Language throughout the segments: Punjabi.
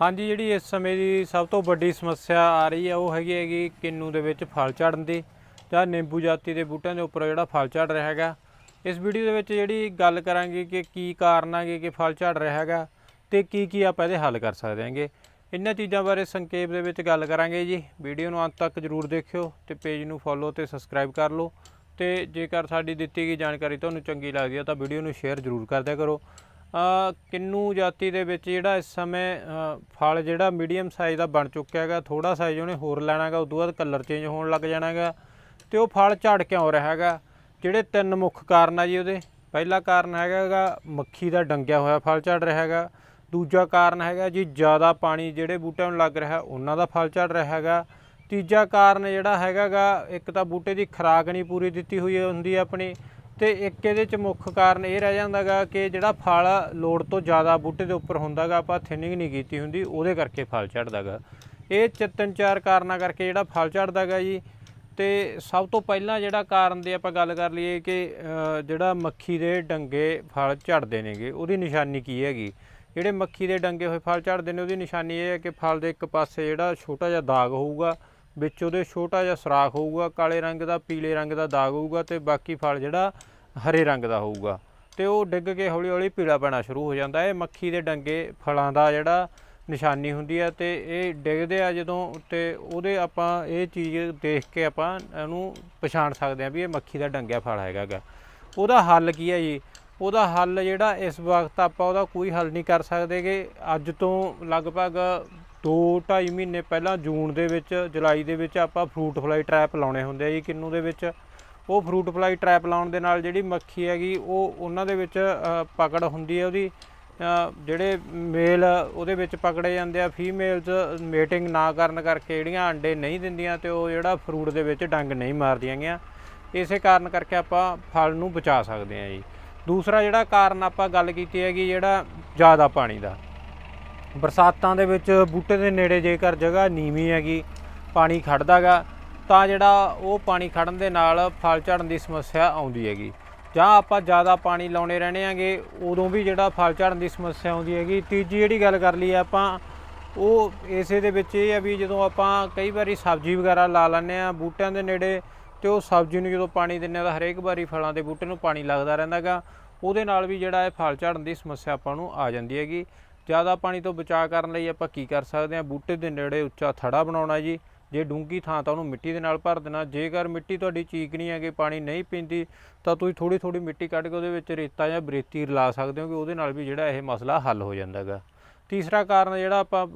ਹਾਂਜੀ, ਜਿਹੜੀ ਇਸ ਸਮੇਂ ਦੀ ਸਭ ਤੋਂ ਵੱਡੀ ਸਮੱਸਿਆ ਆ ਰਹੀ ਹੈ ਉਹ ਹੈਗੀ ਹੈਗੀ ਕਿੰਨੂ ਦੇ ਵਿੱਚ ਫਲ ਝੜਨ ਦੀ ਜਾਂ ਨਿੰਬੂ ਜਾਤੀ ਦੇ ਬੂਟਿਆਂ ਦੇ ਉੱਪਰ ਜਿਹੜਾ ਫਲ ਝੜ ਰਿਹਾ ਹੈਗਾ। ਇਸ ਵੀਡੀਓ ਦੇ ਵਿੱਚ ਜਿਹੜੀ ਗੱਲ ਕਰਾਂਗੇ ਕਿ ਕੀ ਕਾਰਨ ਹੈਗੇ ਕਿ ਫਲ ਝੜ ਰਿਹਾ ਹੈਗਾ ਤੇ ਕੀ ਕੀ ਆਪਾਂ ਇਹਦੇ ਹੱਲ ਕਰ ਸਕਦੇ ਹਾਂਗੇ। ਇਹਨਾਂ ਚੀਜ਼ਾਂ ਬਾਰੇ ਸੰਖੇਪ ਦੇ ਵਿੱਚ ਗੱਲ ਕਰਾਂਗੇ ਜੀ। ਵੀਡੀਓ ਨੂੰ ਅੰਤ ਤੱਕ ਜਰੂਰ ਦੇਖਿਓ ਤੇ ਪੇਜ ਨੂੰ ਫੋਲੋ ਤੇ ਸਬਸਕ੍ਰਾਈਬ ਕਰ ਲਓ। ਤੇ ਜੇਕਰ ਸਾਡੀ ਦਿੱਤੀ ਗਈ ਜਾਣਕਾਰੀ ਤੁਹਾਨੂੰ ਚੰਗੀ ਲੱਗਦੀ ਹੈ ਤਾਂ ਵੀਡੀਓ ਨੂੰ ਸ਼ੇਅਰ ਜਰੂਰ ਕਰ ਦਿਆ ਕਰੋ। ਕਿੰਨੂ ਜਾਤੀ ਦੇ ਵਿੱਚ ਜਿਹੜਾ ਇਸ ਸਮੇਂ ਫਲ ਜਿਹੜਾ ਮੀਡੀਅਮ ਸਾਈਜ਼ ਦਾ ਬਣ ਚੁੱਕਿਆ ਹੈਗਾ ਥੋੜਾ ਸਾਈਜ਼ ਉਹਨੇ ਹੋਰ ਲੈਣਾ ਹੈਗਾ ਤੋਂ ਬਾਅਦ ਕਲਰ ਚੇਂਜ ਹੋਣ ਲੱਗ ਜਾਣਾ ਹੈਗਾ ਤੇ ਉਹ ਫਲ ਝੜ ਕਿਉਂ ਰਿਹਾ ਹੈਗਾ? ਜਿਹੜੇ ਤਿੰਨ ਮੁੱਖ ਕਾਰਨ ਆ ਜੀ ਉਹਦੇ। ਪਹਿਲਾ ਕਾਰਨ ਹੈਗਾ ਹੈਗਾ, ਮੱਖੀ ਦਾ ਡੰਗਿਆ ਹੋਇਆ ਫਲ ਝੜ ਰਿਹਾ ਹੈਗਾ। ਦੂਜਾ ਕਾਰਨ ਹੈਗਾ ਜੀ ਜ਼ਿਆਦਾ ਪਾਣੀ ਜਿਹੜੇ ਬੂਟਿਆਂ ਨੂੰ ਲੱਗ ਰਿਹਾ, ਉਹਨਾਂ ਦਾ ਫਲ ਝੜ ਰਿਹਾ ਹੈਗਾ। ਤੀਜਾ ਕਾਰਨ ਜਿਹੜਾ ਹੈਗਾਗਾ ਇੱਕ ਤਾਂ ਬੂਟੇ ਦੀ ਖੁਰਾਕ ਨਹੀਂ ਪੂਰੀ ਦਿੱਤੀ ਹੋਈ ਹੁੰਦੀ ਆਪਣੀ। ਤੇ ਇੱਕ ਇਹਦੇ ਚ ਮੁੱਖ ਕਾਰਨ ਇਹ ਰਹਿ ਜਾਂਦਾਗਾ ਕਿ ਜਿਹੜਾ ਫਲ ਲੋੜ ਤੋਂ ਜ਼ਿਆਦਾ ਬੂਟੇ ਦੇ ਉੱਪਰ ਹੁੰਦਾਗਾ, ਆਪਾਂ ਥਿਨਿੰਗ ਨਹੀਂ ਕੀਤੀ ਹੁੰਦੀ, ਉਹਦੇ ਕਰਕੇ ਫਲ ਝੜਦਾਗਾ। ਇਹ ਚ- ਤਿੰਨ ਚਾਰ ਕਾਰਨਾਂ ਕਰਕੇ ਜਿਹੜਾ ਫਲ ਝੜਦਾਗਾ ਜੀ। ਤੇ ਸਭ ਤੋਂ ਪਹਿਲਾਂ ਜਿਹੜਾ ਕਾਰਨ ਦੀ ਆਪਾਂ ਗੱਲ ਕਰ ਲਈਏ ਕਿ ਜਿਹੜਾ ਮੱਖੀ ਦੇ ਡੰਗੇ ਫਲ ਝੜਦੇ ਨੇਗੇ, ਉਹਦੀ ਨਿਸ਼ਾਨੀ ਕੀ ਹੈਗੀ? ਜਿਹੜੇ ਮੱਖੀ ਦੇ ਡੰਗੇ ਹੋਏ ਫਲ ਝੜਦੇ ਨੇ, ਉਹਦੀ ਨਿਸ਼ਾਨੀ ਇਹ ਹੈ ਕਿ ਫਲ ਦੇ ਇੱਕ ਪਾਸੇ ਜਿਹੜਾ ਛੋਟਾ ਜਿਹਾ ਦਾਗ ਹੋਊਗਾ, ਵਿੱਚ ਉਹਦੇ ਛੋਟਾ ਜਿਹਾ ਸੁਰਾਖ ਹੋਊਗਾ, ਕਾਲੇ ਰੰਗ ਦਾ, ਪੀਲੇ ਰੰਗ ਦਾ ਦਾਗ ਹੋਊਗਾ ਤੇ ਬਾਕੀ ਫਲ ਜਿਹੜਾ ਹਰੇ ਰੰਗ ਦਾ ਹੋਊਗਾ। ਤੇ ਉਹ ਡਿੱਗ ਕੇ ਹੌਲੀ ਹੌਲੀ ਪੀਲਾ ਪੈਣਾ ਸ਼ੁਰੂ ਹੋ ਜਾਂਦਾ। ਇਹ ਮੱਖੀ ਦੇ ਡੰਗੇ ਫਲਾਂ ਦਾ ਜਿਹੜਾ ਨਿਸ਼ਾਨੀ ਹੁੰਦੀ ਆ ਤੇ ਇਹ ਡਿੱਗਦੇ ਆ ਜਦੋਂ ਤੇ ਉਹਦੇ ਆਪਾਂ ਇਹ ਚੀਜ਼ ਦੇਖ ਕੇ ਆਪਾਂ ਇਹਨੂੰ ਪਛਾਣ ਸਕਦੇ ਹਾਂ ਵੀ ਇਹ ਮੱਖੀ ਦਾ ਡੰਗਿਆ ਫਲ ਹੈਗਾ ਉਹਦਾ ਹੱਲ ਕੀ ਹੈ ਜੀ? ਉਹਦਾ ਹੱਲ ਜਿਹੜਾ ਇਸ ਵਕਤ ਆਪਾਂ ਉਹਦਾ ਕੋਈ ਹੱਲ ਨਹੀਂ ਕਰ ਸਕਦੇ ਕਿ ਅੱਜ ਤੋਂ ਲਗਭਗ 2-2.5 ਮਹੀਨੇ ਪਹਿਲਾਂ ਜੂਨ ਦੇ ਵਿੱਚ, ਜੁਲਾਈ ਦੇ ਵਿੱਚ ਆਪਾਂ ਫਰੂਟ ਫਲਾਈ ਟ੍ਰੈਪ ਲਾਉਣੇ ਹੁੰਦੇ ਆ ਜੀ ਕਿੰਨੂ ਦੇ ਵਿੱਚ। ਉਹ ਫਰੂਟ ਫਲਾਈ ਟ੍ਰੈਪ ਲਾਉਣ ਦੇ ਨਾਲ ਜਿਹੜੀ ਮੱਖੀ ਹੈਗੀ, ਉਹ ਉਹਨਾਂ ਦੇ ਵਿੱਚ ਪਕੜ ਹੁੰਦੀ ਹੈ ਉਹਦੀ। ਜਿਹੜੇ ਮੇਲ ਉਹਦੇ ਵਿੱਚ ਪਕੜੇ ਜਾਂਦੇ ਆ ਫੀਮੇਲਸ ਮੇਟਿੰਗ ਨਾ ਕਰਨ ਕਰਕੇ ਜਿਹੜੀਆਂ ਅੰਡੇ ਨਹੀਂ ਦਿੰਦੀਆਂ ਤੇ ਉਹ ਜਿਹੜਾ ਫਰੂਟ ਦੇ ਵਿੱਚ ਡੰਗ ਨਹੀਂ ਮਾਰਦੀਆਂ ਗੀਆਂ ਇਸੇ ਕਾਰਨ ਕਰਕੇ ਆਪਾਂ ਫਲ ਨੂੰ ਬਚਾ ਸਕਦੇ ਹਾਂ ਜੀ। ਦੂਸਰਾ ਜਿਹੜਾ ਕਾਰਨ ਆਪਾਂ ਗੱਲ ਕੀਤੀ ਹੈਗੀ, ਜਿਹੜਾ ਜ਼ਿਆਦਾ ਪਾਣੀ ਦਾ। ਬਰਸਾਤਾਂ ਦੇ ਵਿੱਚ ਬੂਟੇ ਦੇ ਨੇੜੇ ਜੇਕਰ ਜਗ੍ਹਾ ਨੀਵੀਂ ਹੈਗੀ, ਪਾਣੀ ਖੜਦਾਗਾ ਤਾਂ ਜਿਹੜਾ ਉਹ ਪਾਣੀ ਖੜਨ ਦੇ ਨਾਲ ਫਲ ਝੜਨ ਦੀ ਸਮੱਸਿਆ ਆਉਂਦੀ ਹੈਗੀ। ਜਾਂ ਆਪਾਂ ਜ਼ਿਆਦਾ ਪਾਣੀ ਲਾਉਣੇ ਰਹਿਣੇ ਆਂਗੇ, ਉਦੋਂ ਵੀ ਜਿਹੜਾ ਫਲ ਝੜਨ ਦੀ ਸਮੱਸਿਆ ਆਉਂਦੀ ਹੈਗੀ। ਤੀਜੀ ਜਿਹੜੀ ਗੱਲ ਕਰ ਲਈ ਆਪਾਂ, ਉਹ ਇਸੇ ਦੇ ਵਿੱਚ ਇਹ ਆ ਵੀ ਜਦੋਂ ਆਪਾਂ ਕਈ ਵਾਰੀ ਸਬਜ਼ੀ ਵਗੈਰਾ ਲਾ ਲੈਂਦੇ ਆ ਬੂਟਿਆਂ ਦੇ ਨੇੜੇ, ਤੇ ਉਹ ਸਬਜ਼ੀ ਨੂੰ ਜਦੋਂ ਪਾਣੀ ਦਿੰਨੇ ਆ ਤਾਂ ਹਰੇਕ ਵਾਰੀ ਫਲਾਂ ਦੇ ਬੂਟੇ ਨੂੰ ਪਾਣੀ ਲੱਗਦਾ ਰਹਿੰਦਾਗਾ ਉਹਦੇ ਨਾਲ ਵੀ ਜਿਹੜਾ ਇਹ ਫਲ ਝੜਨ ਦੀ ਸਮੱਸਿਆ ਆਪਾਂ ਨੂੰ ਆ ਜਾਂਦੀ ਹੈਗੀ। ਜ਼ਿਆਦਾ ਪਾਣੀ ਤੋਂ ਬਚਾਅ ਕਰਨ ਲਈ ਆਪਾਂ ਕੀ ਕਰ ਸਕਦੇ ਹਾਂ ਬੂਟੇ ਦੇ ਨੇੜੇ ਉੱਚਾ ਥੜਾ ਬਣਾਉਣਾ ਜੀ। ਜੇ ਡੂੰਗੀ ਥਾਂ ਤਾਂ ਉਹਨੂੰ ਮਿੱਟੀ ਦੇ ਨਾਲ ਭਰ ਦੇਣਾ। ਜੇਕਰ ਮਿੱਟੀ ਤੁਹਾਡੀ ਚੀਕਣੀ ਹੈਗੀ, ਪਾਣੀ ਨਹੀਂ ਪੀਂਦੀ, ਤਾਂ ਤੁਸੀਂ ਥੋੜੀ ਥੋੜੀ ਮਿੱਟੀ ਕੱਢ ਕੇ ਉਹਦੇ ਵਿੱਚ ਰੇਤਾ ਜਾਂ ਬਰੇਤੀ ਰਲਾ ਸਕਦੇ ਹੋ ਕਿ ਉਹਦੇ ਨਾਲ ਵੀ ਜਿਹੜਾ ਇਹ ਮਸਲਾ ਹੱਲ ਹੋ ਜਾਂਦਾ ਹੈਗਾ। ਤੀਸਰਾ ਕਾਰਨ ਜਿਹੜਾ ਆਪਾਂ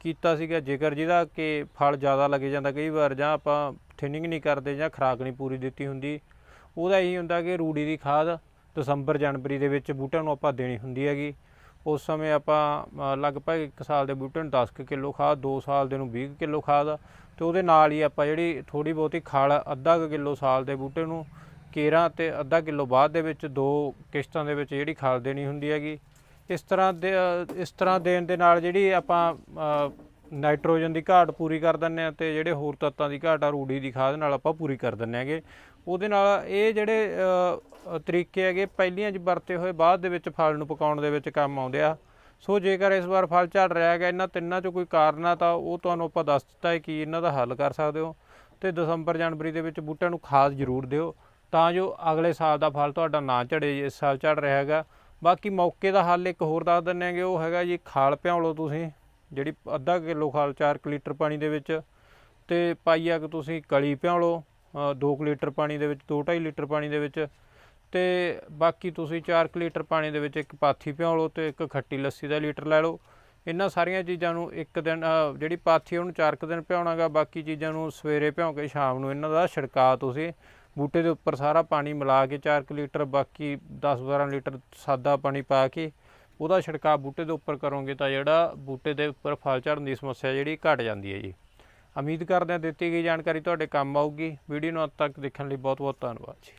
ਕੀਤਾ ਸੀਗਾ, ਜੇਕਰ ਜਿਹਦਾ ਕਿ ਫਲ ਜ਼ਿਆਦਾ ਲੱਗ ਜਾਂਦਾ, ਕਈ ਵਾਰ ਜਾਂ ਆਪਾਂ ਥਿਨਿੰਗ ਨਹੀਂ ਕਰਦੇ ਜਾਂ ਖੁਰਾਕ ਨਹੀਂ ਪੂਰੀ ਦਿੱਤੀ ਹੁੰਦੀ, ਉਹਦਾ ਇਹੀ ਹੁੰਦਾ ਕਿ ਰੂੜੀ ਦੀ ਖਾਦ ਦਸੰਬਰ ਜਨਵਰੀ ਦੇ ਵਿੱਚ ਬੂਟਿਆਂ ਨੂੰ ਆਪਾਂ ਦੇਣੀ ਹੁੰਦੀ ਹੈਗੀ। ਉਸ ਸਮੇਂ ਆਪਾਂ ਲਗਭਗ 1 ਸਾਲ ਦੇ ਬੂਟੇ ਨੂੰ 10 ਕੁ ਕਿਲੋ ਖਾਦ 2 ਸਾਲ ਦੇ ਨੂੰ 20 ਕੁ ਕਿਲੋ ਖਾਦ, ਤੇ ਉਹਦੇ ਨਾਲ ਹੀ ਆਪਾਂ ਜਿਹੜੀ ਥੋੜੀ ਬਹੁਤੀ ਖਾਲ ਅੱਧਾ ਕੁ ਕਿਲੋ ਸਾਲ ਦੇ ਬੂਟੇ ਨੂੰ ਕੇਰਾਂ ਤੇ ਅੱਧਾ ਕਿਲੋ ਬਾਅਦ ਦੇ ਵਿੱਚ ਦੋ ਕਿਸ਼ਤਾਂ ਦੇ ਵਿੱਚ ਜਿਹੜੀ ਖਲ ਦੇਣੀ ਹੁੰਦੀ ਹੈਗੀ। ਇਸ ਤਰ੍ਹਾਂ ਦੇ ਇਸ ਤਰ੍ਹਾਂ ਦੇਣ ਦੇ ਨਾਲ ਜਿਹੜੀ ਆਪਾਂ ਨਾਈਟ੍ਰੋਜਨ ਦੀ ਘਾਟ ਪੂਰੀ ਕਰ ਦਿੰਨੇ ਆ ਤੇ ਜਿਹੜੇ ਹੋਰ ਤੱਤਾਂ ਦੀ ਘਾਟ ਆ, ਰੂੜੀ ਦੀ ਖਾਦ ਨਾਲ ਆਪਾਂ ਪੂਰੀ ਕਰ ਦਿੰਨੇ ਹੈਗੇ। ਉਹਦੇ ਨਾਲ ਇਹ ਜਿਹੜੇ ਤਰੀਕੇ ਹੈਗੇ, ਪਹਿਲੀਆਂ 'ਚ ਵਰਤੇ ਹੋਏ, ਬਾਅਦ ਦੇ ਵਿੱਚ ਫਲ ਨੂੰ ਪਕਾਉਣ ਦੇ ਵਿੱਚ ਕੰਮ ਆਉਂਦੇ ਆ। ਸੋ ਜੇਕਰ ਇਸ ਵਾਰ ਫਲ ਝੜ ਰਿਹਾ ਹੈਗਾ, ਇਹਨਾਂ ਤਿੰਨਾਂ 'ਚੋਂ ਕੋਈ ਕਾਰਨ ਆ, ਤਾਂ ਉਹ ਤੁਹਾਨੂੰ ਆਪਾਂ ਦੱਸ ਦਿੱਤਾ ਹੈ ਕਿ ਇਹਨਾਂ ਦਾ ਹੱਲ ਕਰ ਸਕਦੇ ਹੋ। ਤੇ ਦਸੰਬਰ ਜਨਵਰੀ ਦੇ ਵਿੱਚ ਬੂਟਿਆਂ ਨੂੰ ਖਾਦ ਜ਼ਰੂਰ ਦਿਓ, ਤਾਂ ਜੋ ਅਗਲੇ ਸਾਲ ਦਾ ਫਲ ਤੁਹਾਡਾ ਨਾ ਝੜੇ, ਇਸ ਸਾਲ ਝੜ ਰਿਹਾ ਹੈਗਾ। ਬਾਕੀ ਮੌਕੇ ਦਾ ਹੱਲ ਇੱਕ ਹੋਰ ਦੱਸ ਦਿੰਨੇ ਆਂਗੇ ਉਹ ਹੈਗਾ ਜੀ, ਖਾਲ ਭਿਉਂ ਲਓ ਤੁਸੀਂ, ਜਿਹੜੀ ਅੱਧਾ ਕਿਲੋ ਖਾਲ 4 ਲੀਟਰ ਪਾਣੀ ਦੇ ਵਿੱਚ। ਤੇ ਪਾਈਆ ਕਿ ਤੁਸੀਂ ਕਲੀ ਭਿਉਂ ਲਓ 2 ਲੀਟਰ ਪਾਣੀ ਦੇ ਵਿੱਚ 2.5 ਲੀਟਰ ਪਾਣੀ ਦੇ ਵਿੱਚ ਤੇ ਬਾਕੀ ਤੁਸੀਂ 4 ਲੀਟਰ ਪਾਣੀ ਦੇ ਵਿੱਚ ਇੱਕ ਪਾਥੀ ਭਿਉਂ ਲਓ ਤੇ ਇੱਕ ਖੱਟੀ ਲੱਸੀ ਦਾ ਲੀਟਰ ਲੈ ਲਓ। ਇਹਨਾਂ ਸਾਰੀਆਂ ਚੀਜ਼ਾਂ ਨੂੰ ਇੱਕ ਦਿਨ ਜਿਹੜੀ ਪਾਥੀ ਉਹਨੂੰ 4 ਕੁ ਦਿਨ ਭਿਉਣਾਗਾ, ਬਾਕੀ ਚੀਜ਼ਾਂ ਨੂੰ ਸਵੇਰੇ ਭਿਉ ਕੇ ਸ਼ਾਮ ਨੂੰ ਇਹਨਾਂ ਦਾ ਛਿੜਕਾਅ ਤੁਸੀਂ ਬੂਟੇ ਦੇ ਉੱਪਰ ਸਾਰਾ ਪਾਣੀ ਮਿਲਾ ਕੇ 4 ਲੀਟਰ, ਬਾਕੀ 10-12 ਲੀਟਰ ਸਾਦਾ ਪਾਣੀ ਪਾ ਕੇ ਉਹਦਾ ਛਿੜਕਾਅ ਬੂਟੇ ਦੇ ਉੱਪਰ ਕਰੋਗੇ ਤਾਂ ਜਿਹੜਾ ਬੂਟੇ ਦੇ ਉੱਪਰ ਫਲ ਝੜਨ ਦੀ ਸਮੱਸਿਆ ਜਿਹੜੀ ਘਟ ਜਾਂਦੀ ਹੈ ਜੀ। ਉਮੀਦ ਕਰਦੇ ਹਾਂ ਦਿੱਤੀ ਗਈ ਜਾਣਕਾਰੀ ਤੁਹਾਡੇ ਕੰਮ ਆਊਗੀ। ਵੀਡੀਓ ਨੂੰ ਅੰਤ ਤੱਕ ਦੇਖਣ ਲਈ ਬਹੁਤ ਬਹੁਤ ਧੰਨਵਾਦ ਜੀ।